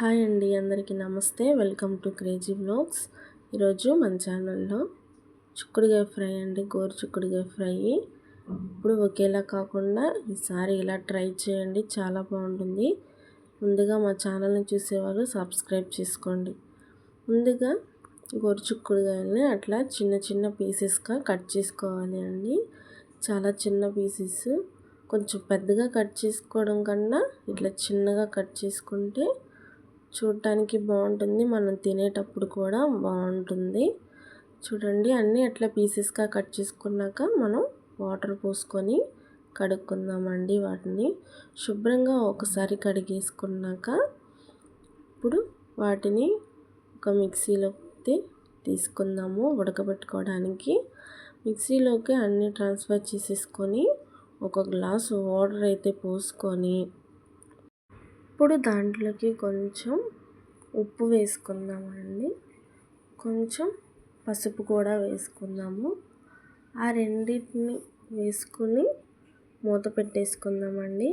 Hi అండి అందరికీ నమస్తే. Welcome to crazy blogs. ఈరోజు మన ఛానల్లో చిక్కుడుగాయ ఫ్రై అండి గోరు చిక్కుడుగాయ ఫ్రై. ఇప్పుడు ఒకేలా కాకుండా ఈసారి ఇలా ట్రై చేయండి చాలా బాగుంటుంది. ముందుగా మా ఛానల్ని చూసేవారు సబ్స్క్రైబ్ చేసుకోండి. ముందుగా గోరు చిక్కుడుగాయలని అట్లా చిన్న చిన్న పీసెస్గా కట్ చేసుకోవాలి అండి. చాలా చిన్న పీసెస్. కొంచెం పెద్దగా కట్ చేసుకోవడం కన్నా ఇట్లా చిన్నగా కట్ చేసుకుంటే చూడటానికి బాగుంటుంది. మనం తినేటప్పుడు కూడా బాగుంటుంది. చూడండి అన్నీ అట్లా పీసెస్గా కట్ చేసుకున్నాక మనం వాటర్ పోసుకొని కడుక్కుందామండి వాటిని. శుభ్రంగా ఒకసారి కడిగేసుకున్నాక ఇప్పుడు వాటిని ఒక మిక్సీలోకి తీసుకుందాము ఉడకబెట్టుకోవడానికి. మిక్సీలోకి అన్నీ ట్రాన్స్ఫర్ చేసేసుకొని ఒక గ్లాసు వాటర్ అయితే పోసుకొని ఇప్పుడు దాంట్లోకి కొంచెం ఉప్పు వేసుకుందామండి. కొంచెం పసుపు కూడా వేసుకుందాము. ఆ రెండింటిని వేసుకుని మూత పెట్టేసుకుందామండి.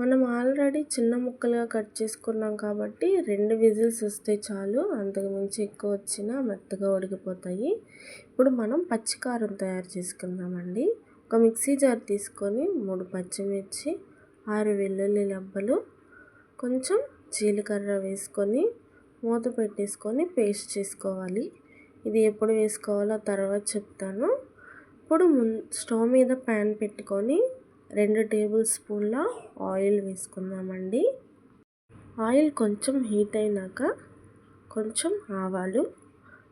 మనం ఆల్రెడీ చిన్న ముక్కలుగా కట్ చేసుకున్నాం కాబట్టి రెండు విజిల్స్ వస్తే చాలు అంతకు మించి ఎక్కువ వచ్చినా మెత్తగా ఉడికిపోతాయి. ఇప్పుడు మనం పచ్చికారం తయారు చేసుకుందామండి. ఒక మిక్సీ జార్ తీసుకొని మూడు పచ్చిమిర్చి ఆరు వెల్లుల్లి లబ్బలు కొంచెం జీలకర్ర వేసుకొని మూత పెట్టేసుకొని పేస్ట్ చేసుకోవాలి. ఇది ఎప్పుడు వేసుకోవాలో తర్వాత చెప్తాను. ఇప్పుడు స్టవ్ మీద ప్యాన్ పెట్టుకొని రెండు టేబుల్ స్పూన్ల ఆయిల్ వేసుకుందామండి. ఆయిల్ కొంచెం హీట్ అయినాక కొంచెం ఆవాలు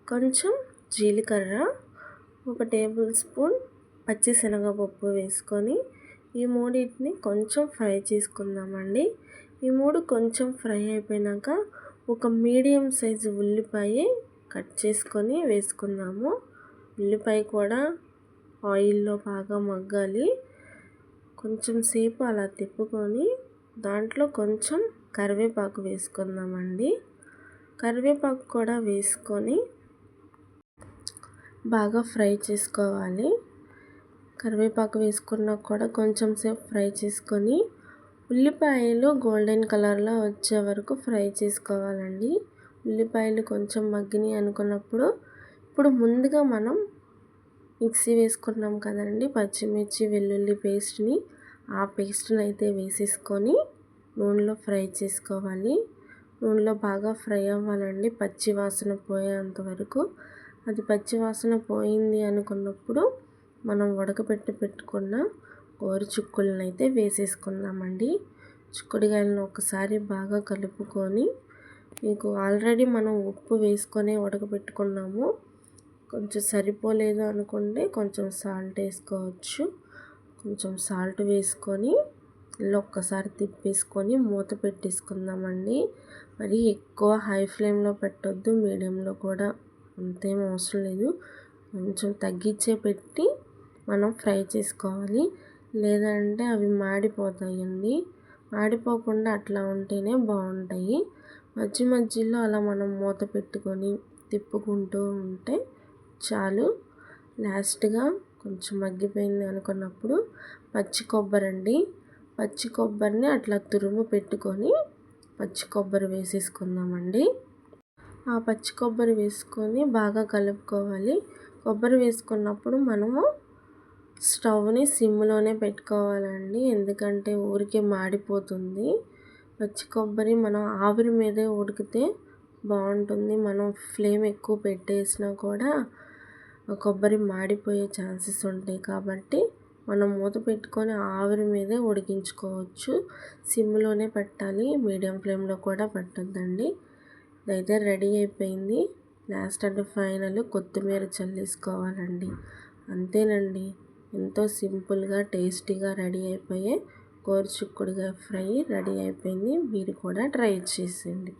కొంచెం జీలకర్ర ఒక టేబుల్ స్పూన్ పచ్చిశనగపప్పు వేసుకొని ఈ మూడింటిని కొంచెం ఫ్రై చేసుకుందామండి. ఈ మూడు కొంచెం ఫ్రై అయిపోయినాక ఒక మీడియం సైజు ఉల్లిపాయ కట్ చేసుకొని వేసుకుందాము. ఉల్లిపాయ కూడా ఆయిల్లో బాగా మగ్గాలి. కొంచెం సేపు అలా తిప్పుకొని దాంట్లో కొంచెం కరివేపాకు వేసుకుందామండి. కరివేపాకు కూడా వేసుకొని బాగా ఫ్రై చేసుకోవాలి. కరివేపాకు వేసుకున్నాక కూడా కొంచెం సేపు ఫ్రై చేసుకొని ఉల్లిపాయలు గోల్డెన్ కలర్లో వచ్చే వరకు ఫ్రై చేసుకోవాలండి. ఉల్లిపాయలు కొంచెం మగ్గినాయి అనుకున్నప్పుడు ఇప్పుడు ముందుగా మనం మిక్సీ వేసుకున్నాం కదండి పచ్చిమిర్చి వెల్లుల్లి పేస్ట్ని ఆ పేస్ట్ని అయితే వేసేసుకొని నూనెలో ఫ్రై చేసుకోవాలి. నూనెలో బాగా ఫ్రై అవ్వాలండి పచ్చి వాసన పోయేంత వరకు. అది పచ్చి వాసన పోయింది అనుకున్నప్పుడు మనం ఉడకబెట్టి పెట్టుకున్న గోరు చుక్కులను అయితే వేసేసుకుందామండి. చిక్కుడుకాయలను ఒకసారి బాగా కలుపుకొని మీకు ఆల్రెడీ మనం ఉప్పు వేసుకొని ఉడకబెట్టుకున్నాము. కొంచెం సరిపోలేదు అనుకుంటే కొంచెం సాల్ట్ వేసుకోవచ్చు. కొంచెం సాల్ట్ వేసుకొని ఇలా ఒక్కసారి తిప్పేసుకొని మూత పెట్టేసుకుందామండి. మరి ఎక్కువ హై ఫ్లేమ్లో పెట్టొద్దు మీడియంలో కూడా అంతేం అవసరం లేదు. కొంచెం తగ్గించే పెట్టి మనం ఫ్రై చేసుకోవాలి. లేదంటే అవి మాడిపోతాయండి. మాడిపోకుండా అట్లా ఉంటేనే బాగుంటాయి. మధ్య మధ్యలో అలా మనం మూత పెట్టుకొని తిప్పుకుంటూ ఉంటే చాలు. లాస్ట్గా కొంచెం మగ్గిపోయింది అనుకున్నప్పుడు పచ్చి కొబ్బరి అండి పచ్చి కొబ్బరిని అట్లా తురుము పెట్టుకొని పచ్చి కొబ్బరి వేసేసుకుందామండి. ఆ పచ్చి కొబ్బరి వేసుకొని బాగా కలుపుకోవాలి. కొబ్బరి వేసుకున్నప్పుడు మనము స్టవ్ని సిమ్లోనే పెట్టుకోవాలండి. ఎందుకంటే ఊరికే మాడిపోతుంది. పచ్చి కొబ్బరి మనం ఆవిరి మీదే ఉడికితే బాగుంటుంది. మనం ఫ్లేమ్ ఎక్కువ పెట్టేసినా కూడా కొబ్బరి మాడిపోయే ఛాన్సెస్ ఉంటాయి. కాబట్టి మనం మూత పెట్టుకొని ఆవిరి మీదే ఉడికించుకోవచ్చు. సిమ్లోనే పెట్టాలి. మీడియం ఫ్లేమ్లో కూడా పెట్టద్దండి. ఇదైతే రెడీ అయిపోయింది. లాస్ట్ అండ్ ఫైనల్ కొత్తిమీర చల్లేసుకోవాలండి. అంతేనండి. ఎంతో సింపుల్గా టేస్టీగా రెడీ అయిపోయే గోరుచిక్కుడుగా ఫ్రై రెడీ అయిపోయింది. మీరు కూడా ట్రై చేసేయండి.